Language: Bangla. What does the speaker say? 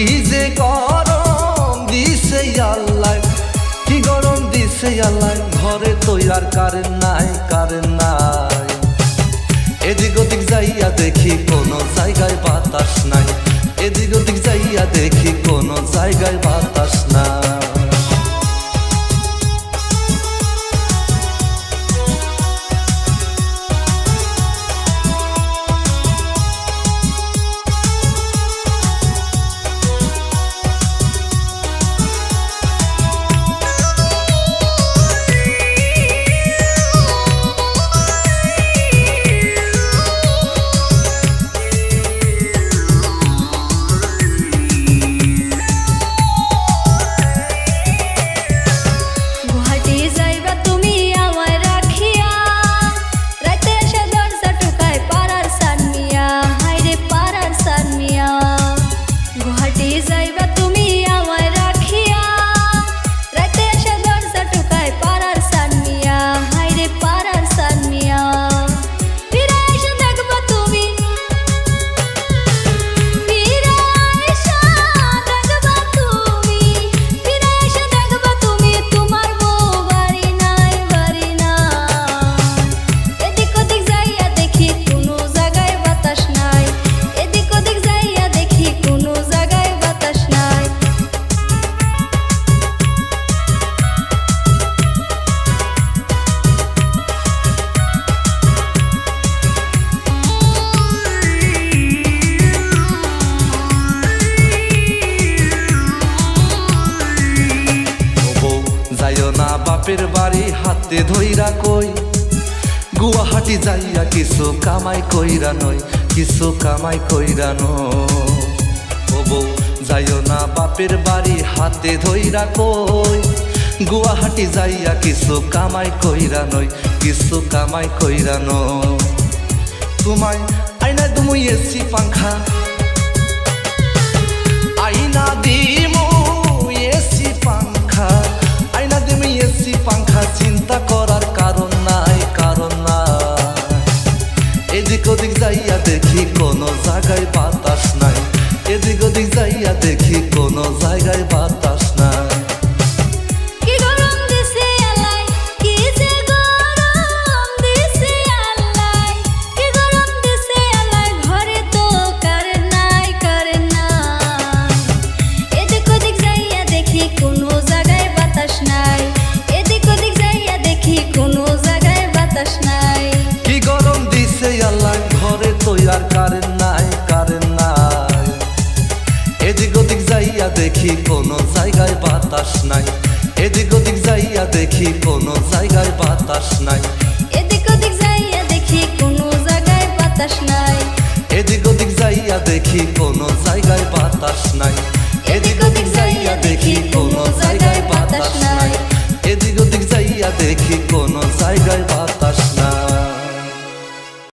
কি যে গরম দিছে আল্লাহ। কি গরম দিছে আল্লাহ? ঘরে তো আর নাই কারেন্ট নাই। এদিক ওদিক যাইয়া দেখি কোনো জায়গায় বাতাস নাই। এদিক ওদিক যাইয়া দেখি কোনো জায়গায় বাড়ি হাতে ধইরা কই? গুয়াহাটি যাইয়া কিছু কামাই কইরা নই, কিছু কামাই কইরা বউ, যাইও না বাপের বাড়ি হাতে ধইরা কই? গুয়াহাটি যাইয়া কিছু কামাই কইরা নই, কিছু কামাই কইরা নই। তোমায় আইনা এসি পাংখা যাইয়া দেখি কোনো জায়গায় বাতাস তো আর কারেন্ট কোনো জায়গায় বাতাস নাই। এদিক ওদিক যাইয়া দেখি কোনো জায়গায় বাতাস নাই। এদিক ওদিক যাইয়া দেখি কোনো জায়গায় বাতাস নাই। এদিক ওদিক যাইয়া দেখি কোনো জায়গায় বাতাস নাই।